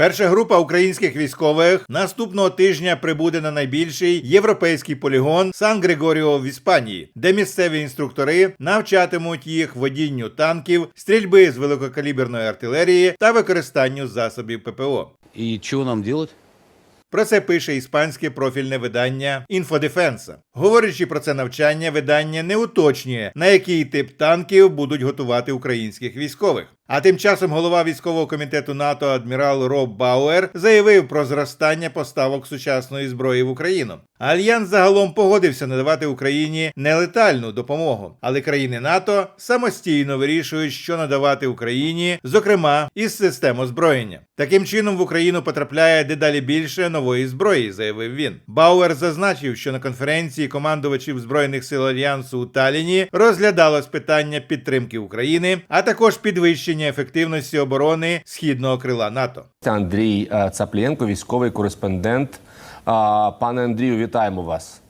Перша група українських військових наступного тижня прибуде на найбільший європейський полігон Сан Григоріо в Іспанії, де місцеві інструктори навчатимуть їх водінню танків, стрільби з великокаліберної артилерії та використанню засобів ППО. И чего нам делать? Про це пише іспанське профільне видання Інфодефенса. Говорячи про це навчання, видання не уточнює, на який тип танків будуть готувати українських військових. А тим часом голова військового комітету НАТО адмірал Роб Бауер заявив про зростання поставок сучасної зброї в Україну. Альянс загалом погодився надавати Україні нелетальну допомогу, але країни НАТО самостійно вирішують, що надавати Україні, зокрема із систем озброєння. Таким чином в Україну потрапляє дедалі більше нової зброї, заявив він. Бауер зазначив, що на конференції командувачів збройних сил альянсу у Таліні розглядалось питання підтримки України, а також підвищення ефективності оборони східного крила НАТО. Це Андрій е, Цаплієнко, військовий кореспондент. Пане Андрію, вітаємо вас.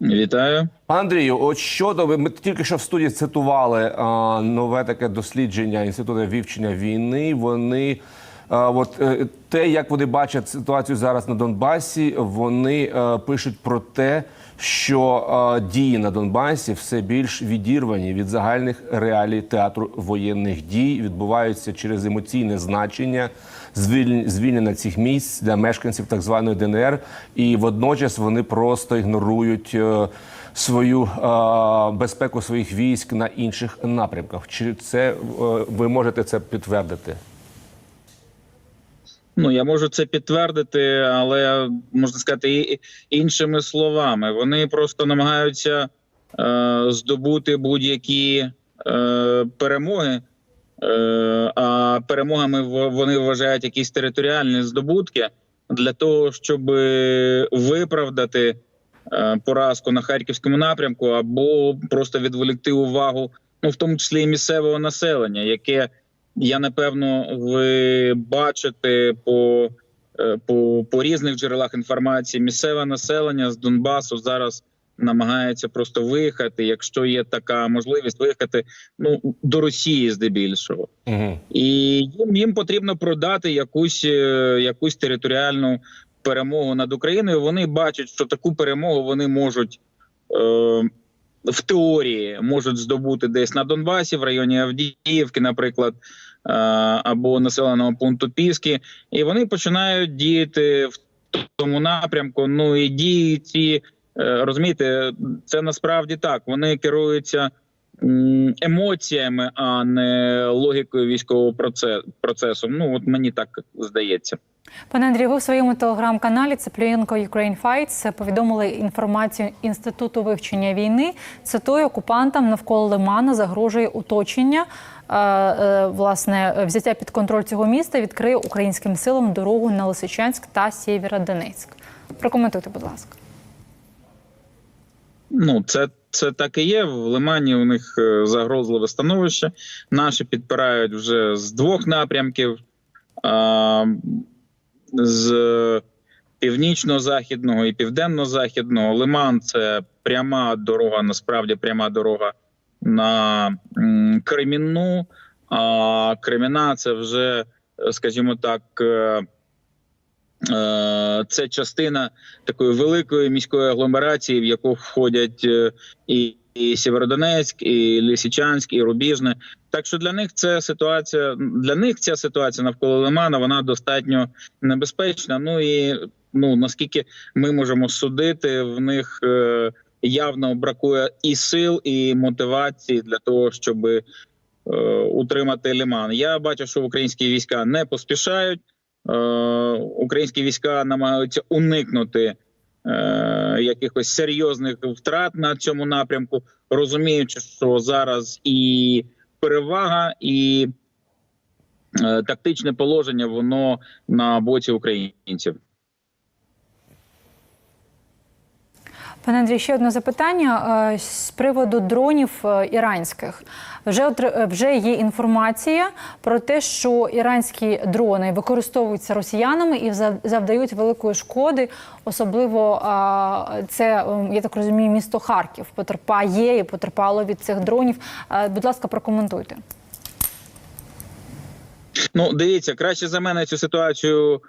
Вітаю. Пане Андрію, от щодо ви ми тільки що в студії цитували а, нове таке дослідження інституту вивчення війни. Вони от е, те, як вони бачать ситуацію зараз на Донбасі, вони е, пишуть про те, що е, дії на Донбасі все більш відірвані від загальних реалій театру воєнних дій, відбуваються через емоційне значення, звіль- звільнення цих місць для мешканців так званої ДНР, і водночас вони просто ігнорують. Свою е, безпеку своїх військ на інших напрямках. Чи це е, ви можете це підтвердити? Ну я можу це підтвердити, але можна сказати іншими словами. Вони просто намагаються е, здобути будь-які е, перемоги. Е, а перемогами вони вважають якісь територіальні здобутки для того, щоб виправдати е, поразку на харківському напрямку, або просто відволікти увагу, ну в тому числі і місцевого населення, яке я напевно ви бачите по, е, по, по різних джерелах інформації. Місцеве населення з Донбасу зараз намагається просто виїхати, якщо є така можливість виїхати ну до Росії здебільшого. Угу. І їм, їм потрібно продати якусь, е, якусь територіальну перемогу над Україною. Вони бачать, що таку перемогу вони можуть е, в теорії можуть здобути десь на Донбасі, в районі Авдіївки, наприклад, е, або населеного пункту Піски, і вони починають діяти в тому напрямку. Ну і дії ці е, розумієте, це насправді так. Вони керуються емоціями, а не логікою військового проце- процесу. Ну от мені так здається. Пане Андрію, ви в своєму телеграм-каналі Цеплієнко Ukraine Fights повідомили інформацію інституту вивчення війни. Цитую, окупантам навколо Лимана загрожує уточення. Е, е, Власне, взяття під контроль цього міста відкриє українським силам дорогу на Лисичанськ та Сєвєродонецьк. Прокоментуйте, будь ласка. Ну, це, це так і є. В Лимані у них е, загрозливе становище. Наші підпирають вже з двох напрямків. З північно-західного і південно-західного. Лиман це пряма дорога, насправді пряма дорога на Кремінну. А Креміна це вже, е, скажімо так, е, це частина такої великої міської агломерації, в яку входять е, і, і Сєвєродонецьк, і Лисичанськ, і Рубіжне. Так що для них це ситуація для них ця ситуація навколо Лимана вона достатньо небезпечна. Ну і ну наскільки ми можемо судити, в них е, явно бракує і сил, і мотивації для того, щоб е, утримати Лиман. Я бачу, що українські війська не поспішають. Е, українські війська намагаються уникнути е, якихось серйозних втрат на цьому напрямку, розуміючи, що зараз і перевага, і е, тактичне положення воно на боці українців. Пане Андрій, ще одне запитання е, з приводу дронів е, іранських. Вже е, вже є інформація про те, що іранські дрони використовуються росіянами і завдають великої шкоди. Особливо це я так розумію, місто Харків потерпає і потерпало від цих дронів. Будь ласка, прокоментуйте. Ну, дивіться, краще за мене цю ситуацію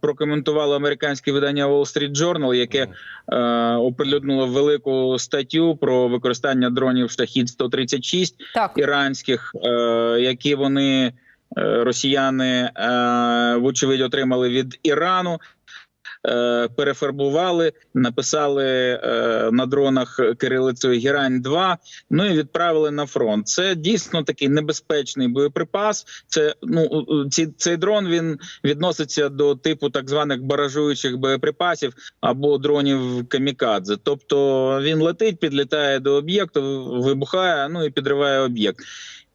прокоментувало американське видання Wall Street Journal, яке е, оприлюднило велику статтю про використання дронів Шахід 136 Так, іранських, е, які вони е, росіяни е, вочевидь отримали від Ірану. Е, Перефарбували, написали е, на дронах кирилицею Герань 2 ну і відправили на фронт. Це дійсно такий небезпечний боєприпас. Це ну ці, цей дрон він відноситься до типу так званих баражуючих боєприпасів або дронів камікадзе. Тобто він летить, підлітає до об'єкту, вибухає, ну і підриває об'єкт.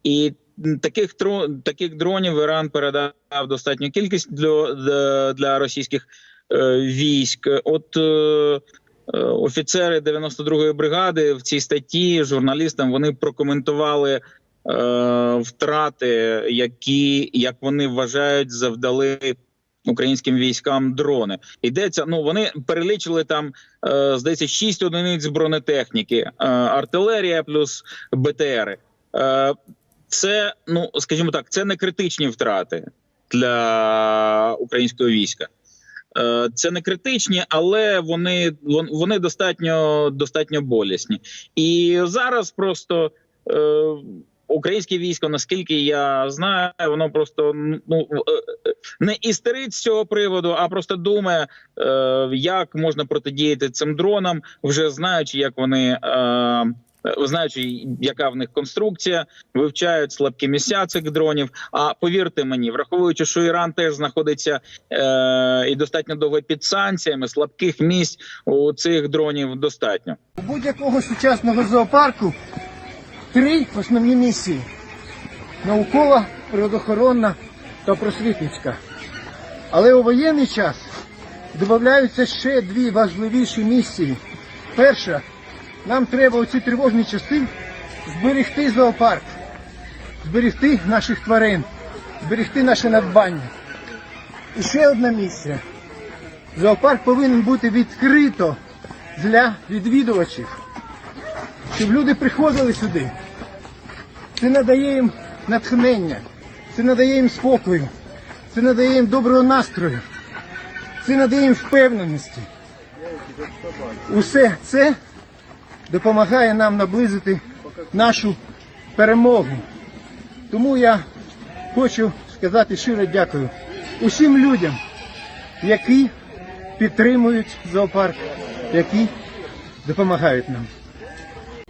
І таких таких дронів Іран передав достатню кількість для, для, російських військ. От е, е, офіцери 92-ї бригади в цій статті журналістам вони прокоментували е, втрати, які як вони вважають, завдали. Українським військам дрони йдеться. Ну вони перелічили там, е, здається, 6 одиниць бронетехніки, е, артилерія плюс БТРи. Е, це ну скажімо так, це не критичні втрати для українського війська. Е, Це не критичні, але вони вон- вони достатньо достатньо болісні. І зараз просто е, українське військо, наскільки я знаю, воно просто ну е, е, не істерить з цього приводу, а просто думає, е, як можна протидіяти цим дронам, вже знаючи, як вони. Е, Знаючи, яка в них конструкція, вивчають слабкі місця цих дронів. А повірте мені, враховуючи, що Іран теж знаходиться е, і достатньо довго під санкціями, слабких місць у цих дронів достатньо. У будь-якого сучасного зоопарку три основні місії: наукова, природоохоронна та просвітницька. Але у воєнний час додаються ще дві важливіші місії. Перша, нам треба у ці тривожні часи зберегти зоопарк, зберегти наших тварин, зберегти наше надбання. І ще одна місія. Зоопарк повинен бути відкрито для відвідувачів, щоб люди приходили сюди. Це надає їм натхнення, це надає їм спокою, це надає їм доброго настрою, це надає їм впевненості. Усе це допомагає нам наблизити нашу перемогу. Тому я хочу сказати щиро дякую усім людям, які підтримують зоопарк, які допомагають нам.